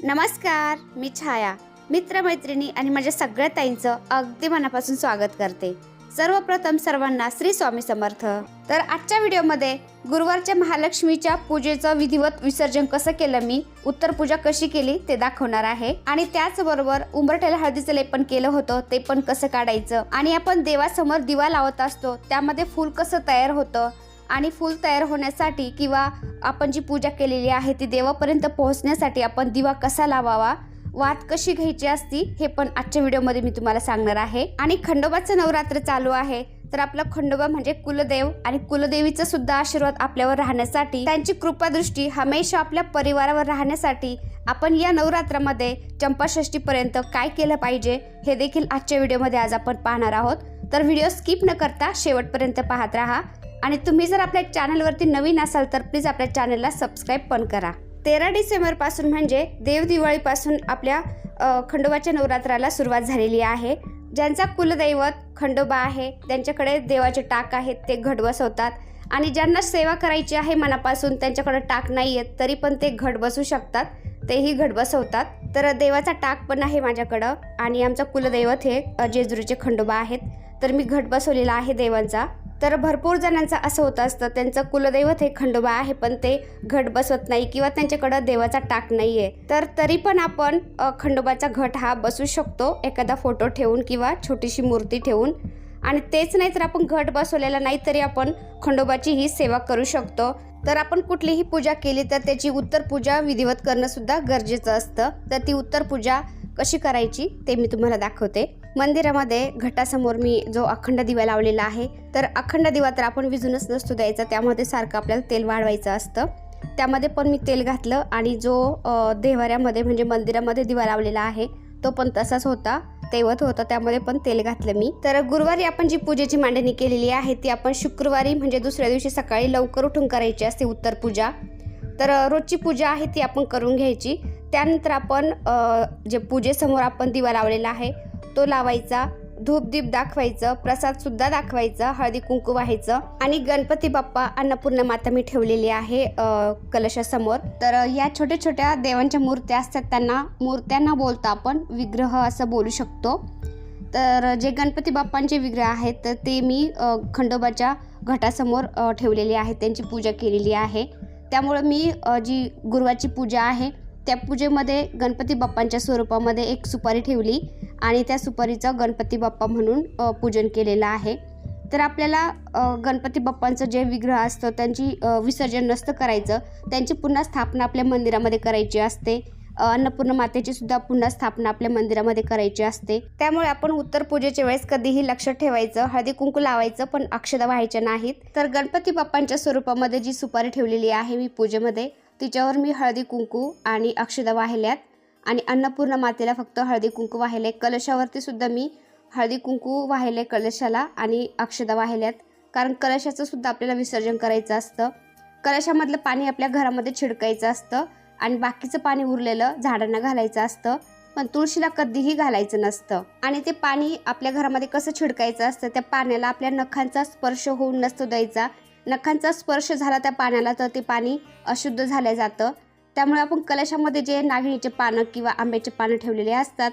नमस्कार मी छाया. मित्रमैत्रिणी आणि माझ्या सगळ्या ताईंचं अगदी मनापासून स्वागत करते. सर्वप्रथम सर्वांना श्री स्वामी समर्थ. तर आजच्या व्हिडिओमध्ये गुरुवारच्या महालक्ष्मीच्या पूजेचं विधिवत विसर्जन कसं केलं मी उत्तर पूजा कशी केली ते दाखवणार आहे. आणि त्याचबरोबर उंबरठ्याला हळदीचं लेपन केलं होतं ते पण कसं काढायचं. आणि आपण देवासमोर दिवा लावत असतो त्यामध्ये फूल कसं तयार होतं आणि फूल तयार होण्यासाठी किंवा आपण जी पूजा केलेली आहे ती देवापर्यंत पोहोचण्यासाठी आपण दिवा कसा लावावा वात कशी घ्यायची असती हे पण आजच्या व्हिडिओमध्ये मी तुम्हाला सांगणार आहे. आणि खंडोबाचं नवरात्र चालू आहे तर आपला खंडोबा म्हणजे कुलदेव आणि कुलदेवीचा सुद्धा आशीर्वाद आपल्यावर राहण्यासाठी त्यांची कृपादृष्टी हमेशा आपल्या परिवारावर राहण्यासाठी आपण या नवरात्रामध्ये चंपाषष्टीपर्यंत काय केलं पाहिजे हे देखील आजच्या व्हिडिओमध्ये आज आपण पाहणार आहोत. तर व्हिडिओ स्किप न करता शेवटपर्यंत पाहत राहा. आणि तुम्ही जर आपल्या चॅनलवरती नवीन असाल तर प्लीज आपल्या चॅनलला सबस्क्राईब पण करा. तेरा डिसेंबरपासून म्हणजे देवदिवाळीपासून आपल्या खंडोबाच्या नवरात्राला सुरुवात झालेली आहे. ज्यांचा कुलदैवत खंडोबा आहे त्यांच्याकडे देवाचे टाक आहेत ते घट बसवतात आणि ज्यांना सेवा करायची आहे मनापासून त्यांच्याकडे टाक नाही आहेत तरी पण ते घट बसू शकतात. तेही घट बसवतात तर देवाचा टाक पण आहे माझ्याकडं आणि आमचं कुलदैवत हे जेजुरीचे खंडोबा आहेत. तर मी घट बसवलेला आहे देवांचा. तर भरपूर जणांचं असं होत असतं त्यांचं कुलदैवत हे खंडोबा आहे पण ते घट बसवत नाही किंवा त्यांच्याकडं देवाचा टाक नाही आहे तर तरी पण आपण खंडोबाचा घट हा बसू शकतो एखादा फोटो ठेवून किंवा छोटीशी मूर्ती ठेवून. आणि तेच नाही तर आपण घट बसवलेला नाही तरी आपण खंडोबाची ही सेवा करू शकतो. तर आपण कुठलीही पूजा केली तर त्याची उत्तर पूजा विधिवत करणं सुद्धा गरजेचं असतं. तर ती उत्तर पूजा कशी करायची ते मी तुम्हाला दाखवते. मंदिरामध्ये घटासमोर मी जो अखंड दिवा लावलेला आहे तर अखंड दिवा तर आपण विजूनच नसतो द्यायचा त्यामध्ये सारखं आपल्याला तेल वाढवायचं असतं. त्यामध्ये पण मी तेल घातलं आणि जो देवाऱ्यामध्ये म्हणजे मंदिरामध्ये दिवा लावलेला आहे तो पण तसाच होता तेवत होता त्यामध्ये पण तेल घातलं मी. तर गुरुवारी आपण जी पूजेची मांडणी केलेली आहे ती आपण शुक्रवारी म्हणजे दुसऱ्या दिवशी सकाळी लवकर उठून करायची असते उत्तर पूजा. तर रोजची पूजा आहे ती आपण करून घ्यायची. त्यानंतर आपण जे पूजेसमोर आपण दिवा लावलेला आहे तो लावायचा धूपदीप दाखवायचं प्रसाद सुद्धा दाखवायचा हळदी कुंकू व्हायचं आणि गणपती बाप्पा अन्नपूर्णा माता मी ठेवलेली आहे कलशासमोर. तर या छोट्या छोट्या देवांच्या मूर्त्या असतात त्यांना मूर्त्यांना बोलता आपण विग्रह असं बोलू शकतो. तर जे गणपती बाप्पांचे विग्रह आहेत तर ते मी खंडोबाच्या घटासमोर ठेवलेले आहेत त्यांची पूजा केलेली आहे. त्यामुळं मी जी गुरुवाची पूजा आहे त्या पूजेमध्ये गणपती बाप्पांच्या स्वरूपामध्ये एक सुपारी ठेवली. आणि त्या सुपारीचं गणपती बाप्पा म्हणून पूजन केलेलं आहे. तर आपल्याला गणपती बाप्पांचं जे विग्रह असतं त्यांची विसर्जन नसतं करायचं. त्यांची पुन्हा स्थापना आपल्या मंदिरामध्ये करायची असते. अन्नपूर्ण मातेची सुद्धा पुन्हा स्थापना आपल्या मंदिरामध्ये करायची असते. त्यामुळे आपण उत्तर पूजेच्या वेळेस कधीही लक्षात ठेवायचं हळदी कुंकू लावायचं पण अक्षदा व्हायच्या नाहीत. तर गणपती बाप्पांच्या स्वरूपामध्ये जी सुपारी ठेवलेली आहे मी पूजेमध्ये तिच्यावर मी हळदी कुंकू आणि अक्षदा वाहिल्यात. आणि अन्नपूर्ण मातेला फक्त हळदी कुंकू वाहिले कलशावरती सुद्धा मी हळदी कुंकू वाहिले कलशाला आणि अक्षदा वाहिल्यात. कारण कलशाचं सुद्धा आपल्याला विसर्जन करायचं असतं. कलशामधलं पाणी आपल्या घरामध्ये छिडकायचं असतं आणि बाकीचं पाणी उरलेलं झाडांना घालायचं असतं. पण तुळशीला कधीही घालायचं नसतं. आणि ते पाणी आपल्या घरामध्ये कसं छिडकायचं असतं त्या पाण्याला आपल्या नखांचा स्पर्श होऊन नसतो द्यायचा. नखांचा स्पर्श झाला त्या पाण्याला तर ते पाणी अशुद्ध झालं जातं. त्यामुळे आपण कलशामध्ये जे नागिणीचे पानं किंवा आंब्याचे पानं ठेवलेले असतात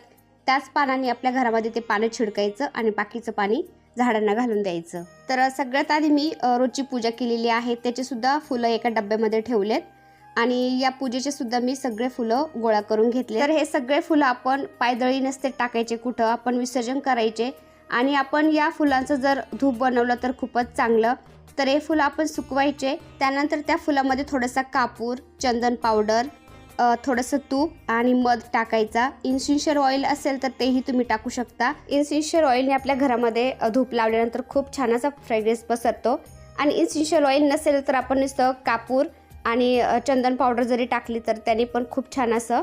त्याच पानाने आपल्या घरामध्ये ते पानं छिडकायचं आणि बाकीचं पाणी झाडांना घालून द्यायचं. तर सगळ्यात आधी मी रोजची पूजा केलेली आहे. त्याचेसुद्धा फुलं एका डब्यामध्ये ठेवलेत आणि या पूजेचे सुद्धा मी सगळे फुलं गोळा करून घेतले तर हे सगळे फुलं आपण पायदळी नसते टाकायचे कुठं आपण विसर्जन करायचे आणि आपण या फुलांचं जर धूप बनवलं तर खूपच चांगलं. तर हे फुलं आपण सुकवायचे. त्यानंतर त्या फुलामध्ये थोडासा कापूर चंदन पावडर थोडंसं तूप आणि मध टाकायचा. इन्सिन्शियर ऑइल असेल तर तेही तुम्ही टाकू शकता. इन्सिन्शियर ऑइलने आपल्या घरामध्ये धूप लावल्यानंतर खूप छान असा फ्रेग्रन्स पसरतो. आणि इन्सिन्शियर ऑइल नसेल तर आपण नुसतं कापूर आणि चंदन पावडर जरी टाकली तर त्याने पण खूप छान असं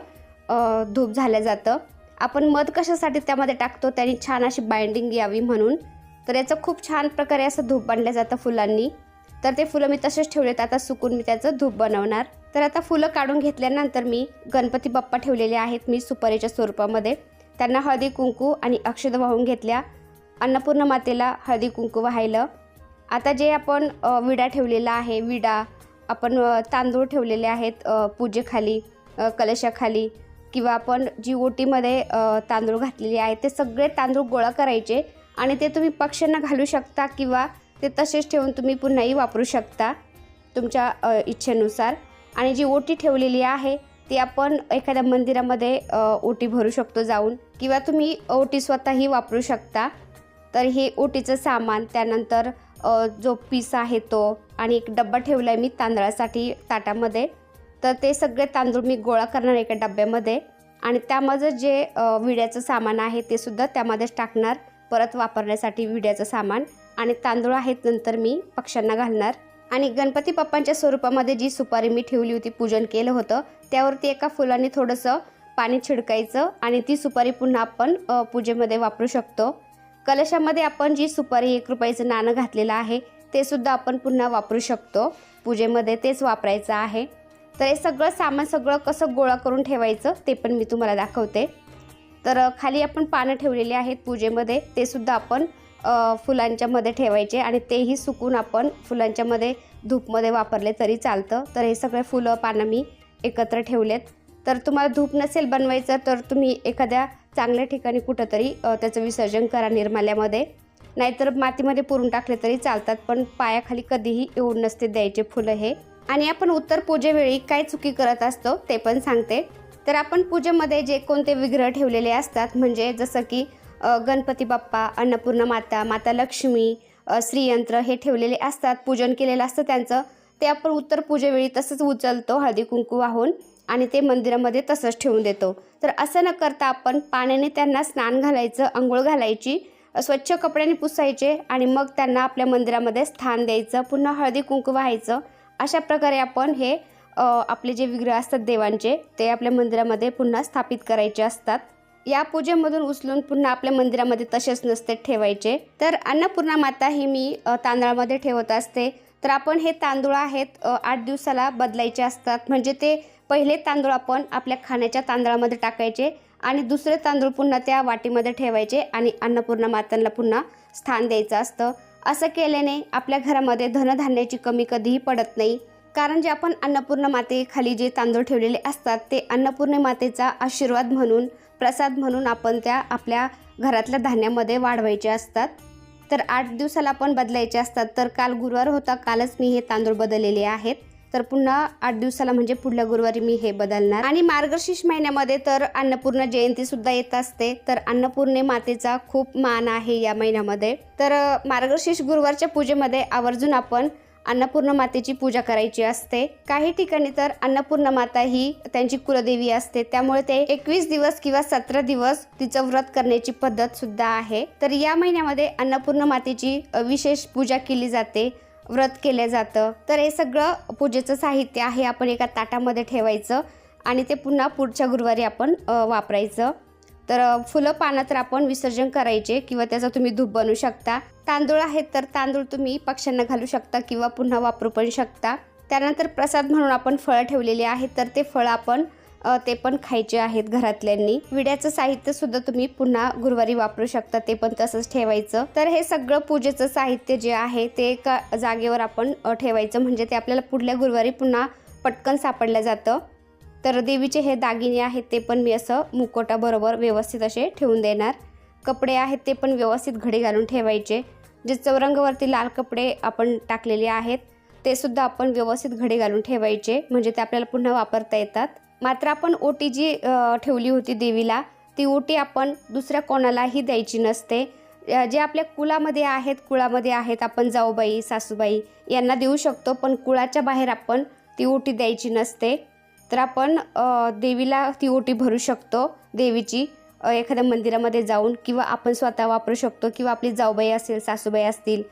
धूप झालं जातं. आपण मध कशासाठी त्यामध्ये टाकतो? त्याने छान अशी बाइंडिंग यावी म्हणून. तर याचं खूप छान प्रकारे असं धूप बांधलं जातं फुलांनी. तर ते फुलं मी तसेच ठेवलेत. आता सुकून मी त्याचं धूप बनवणार. तर आता फुलं काढून घेतल्यानंतर मी गणपती बाप्पा ठेवलेले आहेत मी सुपारीच्या स्वरूपामध्ये. त्यांना हळदी कुंकू आणि अक्षद वाहून घेतल्या. अन्नपूर्ण मातेला हळदी कुंकू वाहायलं. आता जे आपण विडा ठेवलेला आहे विडा आपण तांदूळ ठेवलेले आहेत पूजेखाली कलशाखाली किंवा आपण जी ओटीमध्ये तांदूळ घातलेले आहेत ते सगळे तांदूळ गोळा करायचे. आणि ते तुम्ही पक्ष्यांना घालू शकता किंवा ते तसेच ठेवून तुम्ही पुन्हाही वापरू शकता तुमच्या इच्छेनुसार. आणि जी ओटी ठेवलेली आहे ती आपण एखाद्या मंदिरामध्ये ओटी भरू शकतो जाऊन किंवा तुम्ही ओटी स्वतःही वापरू शकता. तर हे ओटीचं सामान त्यानंतर जो पीस आहे तो आणि एक डब्बा ठेवला आहे मी तांदळासाठी ताटामध्ये. तर ते सगळे तांदूळ मी गोळा करणार एका डब्यामध्ये आणि त्यामध्ये जे विड्याचं सामान आहे ते सुद्धा त्यामध्येच टाकणार. परत वापरण्यासाठी विड्याचं सामान आणि तांदूळ आहेत नंतर मी पक्ष्यांना घालणार. आणि गणपती बाप्पांच्या स्वरूपामध्ये जी सुपारी मी ठेवली होती पूजन केलं होतं त्यावरती एका फुलाने थोडंसं पाणी छिडकायचं आणि ती सुपारी पुन्हा आपण पूजेमध्ये वापरू शकतो. कलशामध्ये आपण जी सुपारी एक रुपयाचं नाणं घातलेलं आहे ते सुद्धा आपण पुन्हा वापरू शकतो. पूजेमध्ये तेच वापरायचं आहे. तर हे सगळं सामान सगळं कसं गोळा करून ठेवायचं ते पण मी तुम्हाला दाखवते. तर खाली आपण पानं ठेवलेली आहेत पूजेमध्ये. ते सुद्धा आपण फुलांच्यामध्ये ठेवायचे आणि तेही सुकून आपण फुलांच्यामध्ये धूपमध्ये वापरले तरी चालतं. तर हे सगळे फुलं पानं मी एकत्र ठेवलेत. तर तुम्हाला धूप नसेल बनवायचं तर तुम्ही एखाद्या चांगल्या ठिकाणी कुठंतरी त्याचं विसर्जन करा निर्माल्यामध्ये. नाहीतर मातीमध्ये पुरून टाकले तरी चालतात पण पायाखाली कधीही येऊन नसते द्यायचे फुलं हे. आणि आपण उत्तर पूजेवेळी काय चुकी करत असतो ते पण सांगते. तर आपण पूजेमध्ये जे कोणते विग्रह ठेवलेले असतात म्हणजे जसं की गणपती बाप्पा अन्नपूर्णा माता माता लक्ष्मी श्रीयंत्र हे ठेवलेले असतात पूजन केलेलं असतं त्यांचं. ते आपण उत्तर पूजेवेळी तसंच उचलतो हळदी कुंकू वाहून आणि ते मंदिरामध्ये तसंच ठेवून देतो. तर असं न करता आपण पाण्याने त्यांना स्नान घालायचं आंघोळ घालायची स्वच्छ कपड्याने पुसायचे आणि मग त्यांना आपल्या मंदिरामध्ये स्थान द्यायचं पुन्हा हळदी कुंकू व्हायचं. अशा प्रकारे आपण हे आपले जे विग्रह असतात देवांचे ते आपल्या मंदिरामध्ये पुन्हा स्थापित करायचे असतात. या पूजेमधून उचलून पुन्हा आपल्या मंदिरामध्ये तसेच नसते ठेवायचे. तर अन्नपूर्णा माता ही मी तांदळामध्ये ठेवत असते. तर आपण हे तांदूळ आहेत आठ दिवसाला बदलायचे असतात. म्हणजे ते पहिले तांदूळ आपण आपल्या खाण्याच्या तांदळामध्ये टाकायचे आणि दुसरे तांदूळ पुन्हा त्या वाटीमध्ये ठेवायचे आणि अन्नपूर्णा मातांना पुन्हा स्थान द्यायचं असतं. असं केल्याने आपल्या घरामध्ये धनधान्याची कमी कधीही पडत नाही. कारण जे आपण अन्नपूर्णा मातेखाली जे तांदूळ ठेवलेले असतात ते अन्नपूर्णे मातेचा आशीर्वाद म्हणून प्रसाद म्हणून आपण त्या आपल्या घरातल्या धान्यामध्ये वाढवायचे असतात. तर आठ दिवसाला आपण बदलायचे असतात. तर काल गुरुवार होता कालच मी हे तांदूळ बदललेले आहेत. तर पुन्हा आठ दिवसाला म्हणजे पुढल्या गुरुवारी मी हे बदलणार. आणि मार्गशीर्ष महिन्यामध्ये तर अन्नपूर्ण जयंतीसुद्धा येत असते. तर अन्नपूर्णे मातेचा खूप मान आहे या महिन्यामध्ये. तर मार्गशीर्ष गुरुवारच्या पूजेमध्ये आवर्जून आपण अन्नपूर्ण मातेची पूजा करायची असते. काही ठिकाणी तर अन्नपूर्ण माता ही त्यांची कुलदेवी असते. त्यामुळे ते एकवीस दिवस किंवा सतरा दिवस तिचं व्रत करण्याची पद्धत सुद्धा आहे. तर या महिन्यामध्ये अन्नपूर्ण मातेची विशेष पूजा केली जाते. व्रत केलं जातं. तर हे सगळं पूजेचं साहित्य आहे. आपण एका ताटामध्ये ठेवायचं आणि ते पुन्हा पुढच्या गुरुवारी आपण वापरायचं. तर फुलं पानं तर आपण विसर्जन करायचे किंवा त्याचा तुम्ही धूप बनवू शकता. तांदूळ आहेत तर तांदूळ तुम्ही पक्ष्यांना घालू शकता किंवा पुन्हा वापरू पण शकता. त्यानंतर प्रसाद म्हणून आपण फळं ठेवलेली आहेत तर ते फळं आपण ते पण खायचे आहेत घरातल्यांनी. विड्याचं साहित्य सुद्धा तुम्ही पुन्हा गुरुवारी वापरू शकता ते पण तसंच ठेवायचं. तर हे सगळं पूजेचं साहित्य जे आहे ते एका जागेवर आपण ठेवायचं. म्हणजे ते आपल्याला पुढल्या गुरुवारी पुन्हा पटकन सापडलं जातं. तर देवीचे हे दागिने आहेत ते पण मी असं मुकोटाबरोबर व्यवस्थित असे ठेवून देणार. कपडे आहेत ते पण व्यवस्थित घडी घालून ठेवायचे. जे चौरंगावरती लाल कपडे आपण टाकलेले आहेत ते सुद्धा आपण व्यवस्थित घडी घालून ठेवायचे म्हणजे ते आपल्याला पुन्हा वापरता येतात. मात्र आपण ओटी जी ठेवली होती देवीला ती ओटी आपण दुसऱ्या कोणालाही द्यायची नसते. जे आपल्या कुळामध्ये आहेत कुळामध्ये आहेत आपण जाऊबाई सासूबाई यांना देऊ शकतो पण कुळाच्या बाहेर आपण ती ओटी द्यायची नसते. तर आपण देवीला ती ओटी भरू शकतो देवीची. एखाद्या मंदिरामध्ये जाऊन किंवा आपण स्वतः वापरू शकतो किंवा आपली जाऊबाई असेल सासूबाई असतील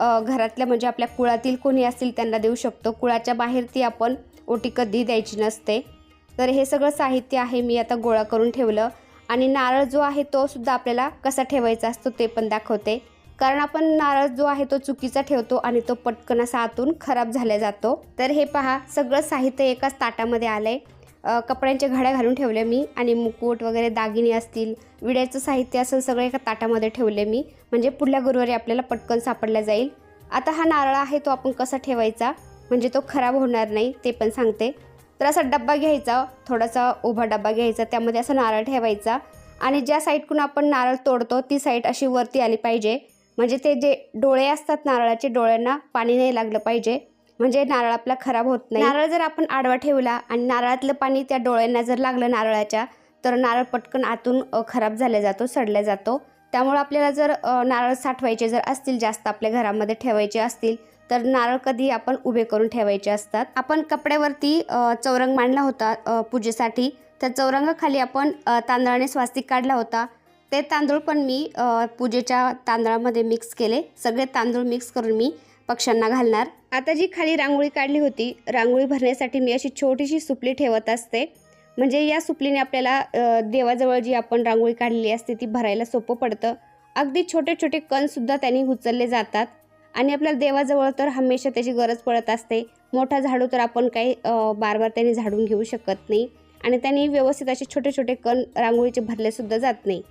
घरातल्या म्हणजे आपल्या कुळातील कोणी असतील त्यांना देऊ शकतो. कुळाच्या बाहेर ती आपण ओटी कधी द्यायची नसते. तर हे सगळं साहित्य आहे मी आता गोळा करून ठेवलं. आणि नारळ जो आहे तो सुद्धा आपल्याला कसा ठेवायचा असतो ते पण दाखवते. कारण आपण नारळ जो आहे तो चुकीचा ठेवतो आणि तो पटकन असा आतून खराब झाला जातो. तर हे पहा सगळं साहित्य एकाच ताटामध्ये आलंय. आहे कपड्यांच्या घड्या घालून ठेवले मी आणि मुकुट वगैरे दागिने असतील विड्याचं साहित्य असेल सगळं एका ताटामध्ये ठेवले मी. म्हणजे पुढल्या गुरुवारी आपल्याला पटकन सापडला जाईल. आता हा नारळ आहे तो आपण कसा ठेवायचा? म्हणजे तो खराब होणार नाही ते पण सांगते. तर असा डब्बा घ्यायचा थोडासा उभा डब्बा घ्यायचा त्यामध्ये असा नारळ ठेवायचा. आणि ज्या साईडकडून आपण नारळ तोडतो ती साईड अशी वरती आली पाहिजे. म्हणजे ते जे डोळे असतात नारळाचे डोळ्यांना पाणी नाही लागलं पाहिजे. म्हणजे नारळ आपला खराब होत नाही. नारळ जर आपण आडवा ठेवला आणि नारळातलं पाणी त्या डोळ्यांना जर लागलं नारळाच्या तर नारळ पटकन आतून खराब झाला जातो सडला जातो. त्यामुळे आपल्याला जर नारळ साठवायचे जर असतील जास्त आपल्या घरामध्ये ठेवायचे असतील तर नारळ कधी आपण उभे करून ठेवायचे असतात. आपण कपड्यावरती चौरंग मांडला होता पूजेसाठी. त्या चौरंगाखाली आपण तांदळाने स्वास्तिक काढला होता. ते तांदूळ पण मी पूजेच्या तांदळामध्ये मिक्स केले. सगळे तांदूळ मिक्स करून मी पक्ष्यांना घालणार. आता जी खाली रांगोळी काढली होती रांगोळी भरण्यासाठी मी अशी छोटीशी सुपली ठेवत असते. म्हणजे या सुपलीने आपल्याला देवाजवळ जी आपण रांगोळी काढलेली असते ती भरायला सोपं पडतं. अगदी छोटे छोटे कणसुद्धा त्यांनी उचलले जातात. आणि आपल्याला देवाजवळ तर हमेशा त्याची गरज पडत असते. मोठा झाडू तर आपण काही बार बार त्यांनी झाडून घेऊ शकत नाही. आणि त्यांनी व्यवस्थित असे छोटे छोटे कण रांगोळीचे भरलेसुद्धा जात नाही.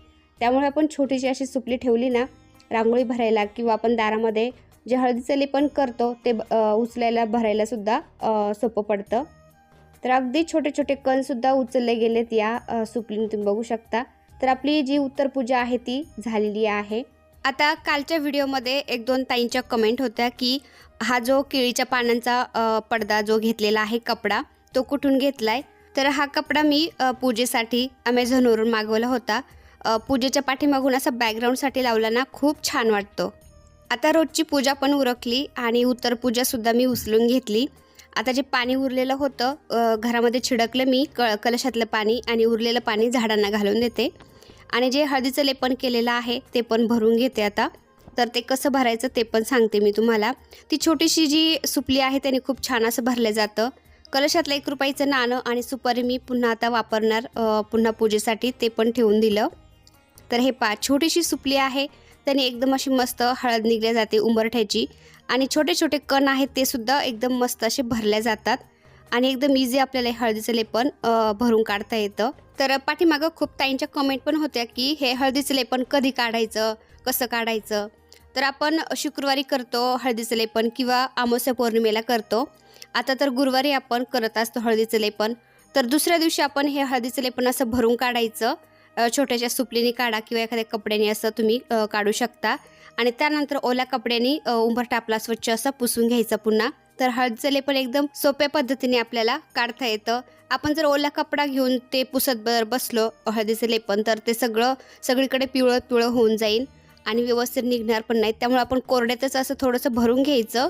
त्यामुळे आपण छोटीशी अशी सुपली ठेवली ना रांगोळी भरायला किंवा आपण दारामध्ये जे हळदीचं लेपन करतो ते उचलायला भरायलासुद्धा सोपं पडतं. तर अगदी छोटे छोटे कणसुद्धा उचलले गेलेत या अ, सुपलीने तुम्ही बघू शकता. तर आपली जी उत्तर पूजा आहे ती झालेली आहे. आता कालच्या व्हिडिओमध्ये एक दोन ताईंच्या कमेंट होत्या की हा जो केळीच्या पानांचा पडदा जो घेतलेला आहे कपडा तो कुठून घेतला आहे तर हा कपडा मी पूजेसाठी अमेझॉनवरून मागवला होता. पूजेच्या पाठीमागून असा बॅकग्राऊंडसाठी लावला ना खूप छान वाटतो. आता रोजची पूजा पण उरकली आणि उत्तर पूजासुद्धा मी उचलून घेतली. आता जे पाणी उरलेलं होतं घरामध्ये छिडकलं मी क कलशातलं पाणी आणि उरलेलं पाणी झाडांना घालून देते. आणि जे हळदीचं लेपन केलेलं आहे ते पण भरून घेते आता. तर ते कसं भरायचं ते पण सांगते मी तुम्हाला. ती छोटीशी जी सुपली आहे त्याने खूप छान असं भरलं जातं. कलशातलं एक रुपयाचं नाणं आणि सुपारी मी पुन्हा आता वापरणार पुन्हा पूजेसाठी ते पण ठेवून दिलं. तर हे पा छोटीशी सुपली आहे. त्याने एकदम अशी मस्त हळद निघल्या जाते उंबरठ्याची. आणि छोटे छोटे कण आहेत ते सुद्धा एकदम मस्त असे भरल्या जातात. आणि एकदम इझी आपल्याला हे हळदीचं लेपन भरून काढता येतं. तर पाठीमागं खूप ताईंच्या कमेंट पण होत्या की हे हळदीचं लेपन कधी काढायचं कसं काढायचं? तर आपण शुक्रवारी करतो हळदीचं लेपन किंवा अमावस्या पौर्णिमेला करतो. आता तर गुरुवारी आपण करत असतो हळदीचं लेपन. तर दुसऱ्या दिवशी आपण हे हळदीचं लेपन असं भरून काढायचं. छोट्याशा सुपलीने काढा किंवा एखाद्या कपड्याने असं तुम्ही काढू शकता. आणि त्यानंतर ओल्या कपड्याने उंबरठा आपला स्वच्छ असा पुसून घ्यायचा पुन्हा. तर हळदचं लेपन एकदम सोप्या पद्धतीने आपल्याला काढता येतं. आपण जर ओला कपडा घेऊन ते पुसत बर बसलो हळदीचं लेपन तर ते सगळं सगळीकडे पिवळं पिवळं होऊन जाईल. आणि व्यवस्थित निघणार पण नाही. त्यामुळे आपण कोरड्यातच असं थोडंसं भरून घ्यायचं.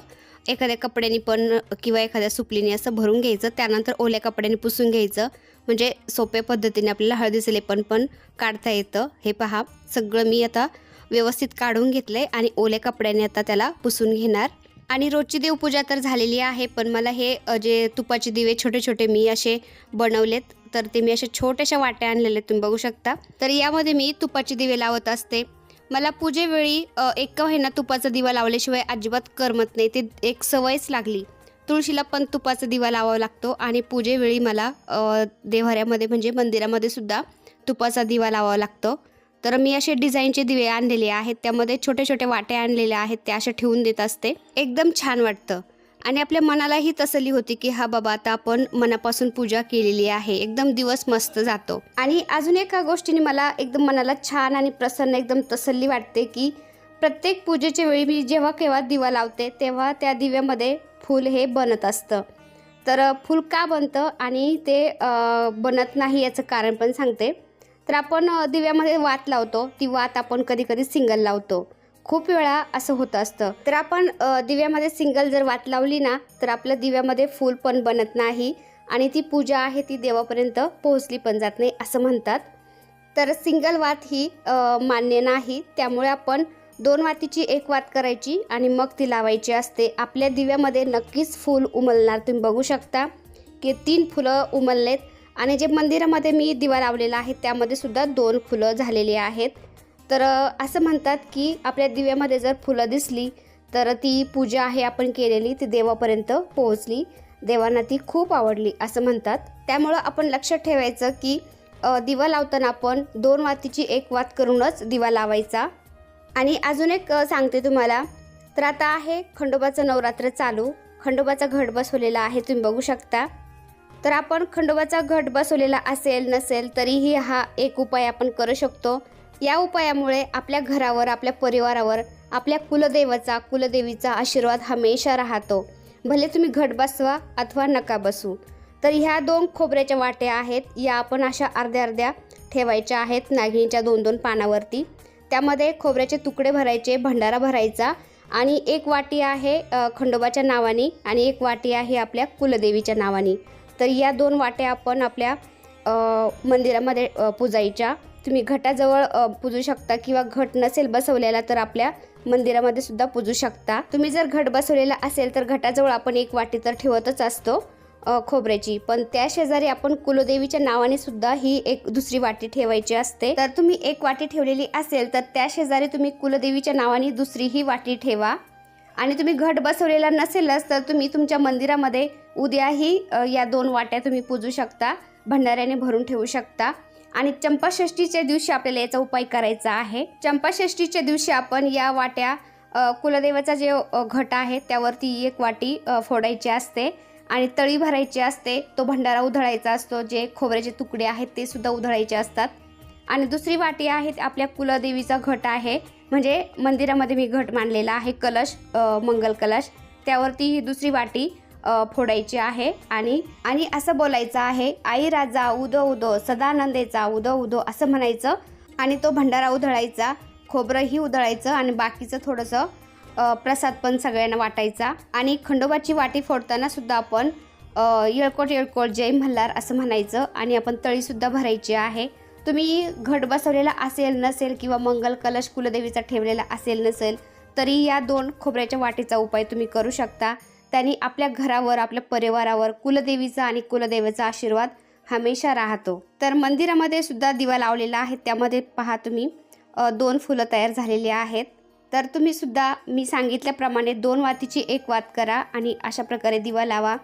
एखाद्या कपड्याने पण किंवा एखाद्या सुपलीने असं भरून घ्यायचं. त्यानंतर ओल्या कपड्याने पुसून घ्यायचं. म्हणजे सोप्या पद्धतीने आपल्याला हळदीचं लेपन पण काढता येतं. हे पहा सगळं मी आता व्यवस्थित काढून घेतलं आहे आणि ओल्या कपड्याने आता त्याला पुसून घेणार. आणि रोजची देवपूजा तर झालेली आहे पण मला हे जे तुपाचे दिवे छोटे छोटे मी असे बनवलेत तर ते मी अशा छोट्याशा वाट्या आणलेल्या तुम्ही बघू शकता. तर यामध्ये मी तुपाचे दिवे लावत असते. मला पूजेवेळी एक होईना तुपाचा दिवा लावल्याशिवाय अजिबात करमत नाही ते एक सवयच लागली. तुळशीला पण तुपाचा दिवा लावावा लागतो आणि पूजेवेळी मला अ, देव्हाऱ्यामध्ये म्हणजे मंदिरामध्ये सुद्धा तुपाचा दिवा लावावा लागतो. तर मी असे डिझाईनचे दिवे आणलेले आहेत त्यामध्ये छोटे छोटे वाटे आणलेले आहेत ते असे ठेवून देत असते. एकदम छान वाटतं. आणि आपल्या मनालाही तसली होती की हा बाबा आता आपण मनापासून पूजा केलेली आहे. एकदम दिवस मस्त जातो. आणि अजून एका गोष्टीने मला एकदम मनाला छान आणि प्रसन्न एकदम तसल्ली वाटते की प्रत्येक पूजेच्या वेळी मी जेव्हा केव्हा दिवा लावते तेव्हा त्या दिव्यामध्ये फूल हे बनत असतं. तर फूल का बनतं आणि ते बनत नाही याचं कारण पण सांगते. तर आपण दिव्यामध्ये वात लावतो. ती वात आपण कधी कधी सिंगल लावतो. खूप वेळा असं होत असतं. तर आपण दिव्यामध्ये सिंगल जर वात लावली ना तर आपल्या दिव्यामध्ये फूल पण बनत नाही आणि ती पूजा आहे ती देवापर्यंत पोहोचली पण जात नाही असं म्हणतात. तर सिंगल वात ही मान्य नाही. त्यामुळे आपण दोन वातीची एक वात करायची आणि मग ती लावायची असते. आपल्या दिव्यामध्ये नक्कीच फूल उमलणार तुम्ही बघू शकता की तीन फुलं उमललेत. आणि जे मंदिरामध्ये मी दिवा लावलेला आहे त्यामध्ये सुद्धा दोन फुलं झालेली आहेत. तर असं म्हणतात की आपल्या दिव्यामध्ये जर फुलं दिसली तर ती पूजा आहे आपण केलेली ती देवापर्यंत पोहोचली. देवांना ती खूप आवडली असं म्हणतात. त्यामुळं आपण लक्षात ठेवायचं की दिवा लावताना आपण दोन वातीची एक वात करूनच दिवा लावायचा. आणि अजून एक सांगते तुम्हाला. तर आता आहे खंडोबाचं नवरात्र चालू. खंडोबाचा घट बसवलेला आहे तुम्ही बघू शकता. तर आपण खंडोबाचा घट बसवलेला असेल नसेल तरीही हा एक उपाय आपण करू शकतो. या उपायामुळे आपल्या घरावर आपल्या परिवारावर आपल्या कुलदेवाचा कुलदेवीचा आशीर्वाद हमेशा राहतो. भले तुम्ही घट बसवा अथवा नका बसू. तर ह्या दोन खोबऱ्याच्या वाट्या आहेत या आपण अशा अर्ध्या अर्ध्या ठेवायच्या आहेत नागिणीच्या दोन दोन पानावरती. त्यामध्ये खोबऱ्याचे तुकडे भरायचे भंडारा भरायचा आणि एक वाटी आहे खंडोबाच्या नावाने आणि एक वाटी आहे आपल्या कुलदेवीच्या नावाने. तर या दोन वाट्या आपण आपल्या मंदिरामध्ये पूजायच्या. तुम्ही घटाजवळ पूजू शकता किंवा घट नसेल बसवलेला तर आपल्या मंदिरामध्ये सुद्धा पूजू शकता. तुम्ही जर घट बसवलेला असेल तर घटाजवळ आपण एक वाटी तर ठेवतच असतो. खोबऱ्याची. पण त्या शेजारी आपण कुलदेवीच्या नावाने सुद्धा ही एक दुसरी वाटी ठेवायची असते. तर तुम्ही एक वाटी ठेवलेली असेल तर त्या शेजारी तुम्ही कुलदेवीच्या नावाने दुसरी ही वाटी ठेवा. आणि तुम्ही घट बसवलेला नसेलच तर तुम्ही तुमच्या मंदिरामध्ये उद्याही या दोन वाट्या तुम्ही पूजू शकता भंडाऱ्याने भरून ठेवू शकता. आणि चंपाषष्टीच्या दिवशी आपल्याला याचा उपाय करायचा आहे. चंपाषष्टीच्या दिवशी आपण या वाट्या कुलदेवाचा जे घट आहे त्यावरती एक वाटी फोडायची असते. आणि तळी भरायची असते तो भंडारा उधळायचा असतो जे खोबऱ्याचे तुकडे आहेत ते सुद्धा उधळायचे असतात. आणि दुसरी वाटी आहे आपल्या कुलदेवीचा घट आहे म्हणजे मंदिरामध्ये मी घट मांडलेला आहे कलश मंगल कलश. त्यावरती ही दुसरी वाटी फोडायची आहे आणि आणि असं बोलायचं आहे आई राजा उदो उदो सदानंदेचा उदो उदो असं म्हणायचं. आणि तो भंडारा उधळायचा खोबरंही उधळायचं आणि बाकीचं थोडंसं प्रसाद पण सगळ्यांना वाटायचा. आणि खंडोबाची वाटी फोडताना सुद्धा आपण येळकोट येळकोट जय मल्हार असं म्हणायचं. आणि आपण तळीसुद्धा भरायची आहे. तुम्ही घट बसवलेला असेल नसेल किंवा मंगल कलश कुलदेवीचा ठेवलेला असेल नसेल तरी या दोन खोबऱ्याच्या वाटीचा उपाय तुम्ही करू शकता. त्यांनी आपल्या घरावर आपल्या परिवारावर कुलदेवीचा आणि कुलदेवाचा आशीर्वाद हमेशा राहतो. तर मंदिरामध्ये सुद्धा दिवा लावलेला आहे. त्यामध्ये पहा तुम्ही दोन फुलं तयार झालेली आहेत. तर तुम्ही सुद्धा मी सांगितल्याप्रमाणे दोन वातीची एक वात करा आणि अशा प्रकारे दिवा लावा.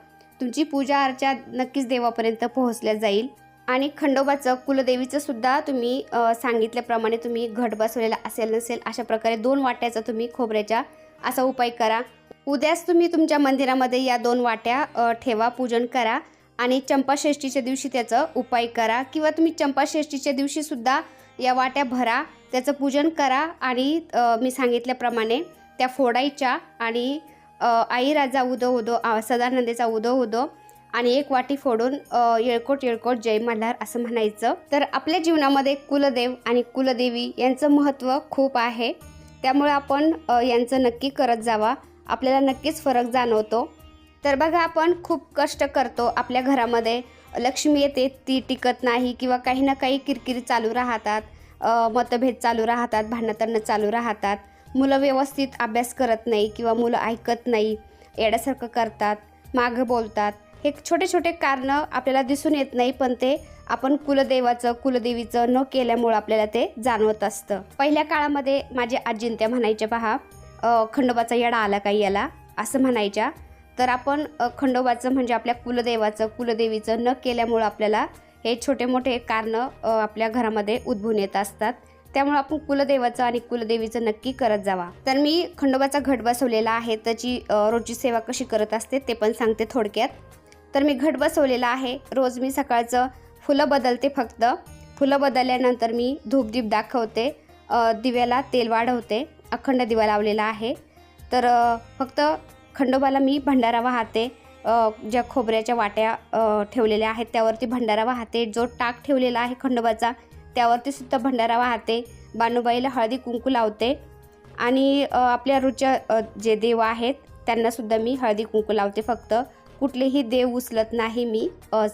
तुमची पूजा अर्चा नक्कीच देवापर्यंत पोहोचल्या जाईल. आणि खंडोबाचं कुलदेवीचं सुद्धा तुम्ही सांगितल्याप्रमाणे तुम्ही घट बसवलेला असेल नसेल अशा प्रकारे दोन वाट्याचा तुम्ही खोबऱ्याच्या असा उपाय करा. उद्याच तुम्ही तुमच्या मंदिरामध्ये या दोन वाट्या ठेवा पूजन करा. आणि चंपाषष्ठीच्या दिवशी त्याचं उपाय करा. किंवा तुम्ही चंपाषष्ठीच्या दिवशीसुद्धा या वाट्या भरा. त्याचं पूजन करा आणि मी सांगितल्याप्रमाणे त्या फोडायच्या आणि आई राजा उदो उदो आ, सदानंदेचा उदो उदो आणि एक वाटी फोडून येळकोट येळकोट जय मल्हार असं म्हणायचं. तर आपल्या जीवनामध्ये कुलदेव आणि कुलदेवी यांचं महत्त्व खूप आहे. त्यामुळे आपण यांचं नक्की करत जावा. आपल्याला नक्कीच फरक जाणवतो. तर बघा आपण खूप कष्ट करतो आपल्या घरामध्ये. लक्ष्मी येते ती टिकत नाही किंवा काही ना काही किरकिरी चालू राहतात. मतभेद चालू राहतात भांडणं चालू राहतात. मुलं व्यवस्थित अभ्यास करत नाही किंवा मुलं ऐकत नाही येड्यासारखं करतात मागं बोलतात. हे छोटे छोटे कारणं आपल्याला दिसून येत नाही पण ते आपण कुलदेवाचं कुलदेवीचं न केल्यामुळं आपल्याला ते जाणवत असतं. पहिल्या काळामध्ये माझ्या अजिंत्या म्हणायच्या पहा खंडोबाचा येडा आला काही याला? असं म्हणायच्या. तर आपण खंडोबाचं म्हणजे आपल्या कुलदेवाचं कुलदेवीचं न केल्यामुळं आपल्याला हे छोटे मोठे कारणं आपल्या घरामध्ये उद्भवून येत असतात. त्यामुळे आपण कुलदेवाचं आणि कुलदेवीचं नक्की करत जावा. तर मी खंडोबाचा घट बसवलेला आहे त्याची रोजची सेवा कशी करत असते ते पण सांगते थोडक्यात. तर मी घट बसवलेला आहे. रोज मी सकाळचं फुलं बदलते फक्त. फुलं बदलल्यानंतर मी धूपदीप दाखवते. दिव्याला तेल वाढवते. अखंड दिवा लावलेला आहे. तर फक्त खंडोबाला मी भंडारा वाहते ज्या खोबऱ्याच्या वाट्या ठेवलेल्या आहेत त्यावरती भंडारा वाहते. जो टाक ठेवलेला आहे खंडोबाचा त्यावरती सुद्धा भंडारा वाहते. बानुबाईला हळदी कुंकू लावते. आणि आपल्या रोजच्या जे देव आहेत त्यांनासुद्धा मी हळदी कुंकू लावते फक्त. कुठलेही देव उचलत नाही मी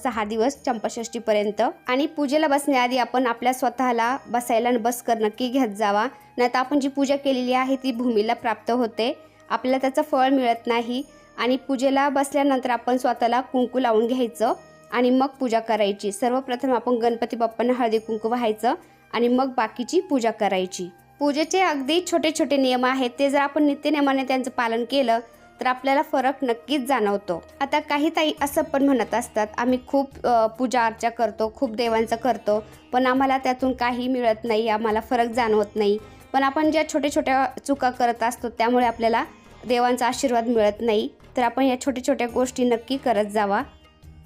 सहा दिवस चंपाषष्टीपर्यंत आणि पूजेला बसण्याआधी आपण आपल्या स्वतःला बसायला बसकर नक्की घेत जावा. नाही तर आपण जी पूजा केलेली आहे ती भूमीला प्राप्त होते. आपल्याला त्याचं फळ मिळत नाही. आणि पूजेला बसल्यानंतर आपण स्वतःला कुंकू लावून घ्यायचं आणि मग पूजा करायची. सर्वप्रथम आपण गणपती बाप्पांना हळदी कुंकू व्हायचं आणि मग बाकीची पूजा करायची. पूजेचे अगदी छोटे छोटे नियम आहेत. ते जर आपण नित्यनेमाने त्यांचं पालन केलं तर आपल्याला फरक नक्कीच जाणवतो. आता काही ताई असं पण म्हणत असतात आम्ही खूप पूजा अर्चा करतो खूप देवांचं करतो पण आम्हाला त्यातून काही मिळत नाही आम्हाला फरक जाणवत नाही. पण आपण ज्या छोट्या छोट्या चुका करत असतो त्यामुळे आपल्याला देवांचा आशीर्वाद मिळत नाही तर आपण या छोट्या छोट्या गोष्टी नक्की करत जावा.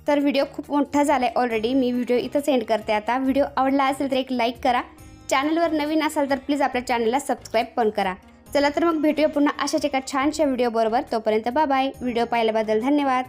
तर व्हिडिओ खूप मोठा झाला आहे ऑलरेडी मी व्हिडिओ इथंच एंड करते आता. व्हिडिओ आवडला असेल तर एक लाईक करा. चॅनलवर नवीन असाल तर प्लीज आपल्या चॅनलला सबस्क्राईब पण करा. चला तर मग भेटूया पुन्हा अशाच एका छानशा व्हिडिओबरोबर तोपर्यंत बाय व्हिडिओ पाहिल्याबद्दल धन्यवाद.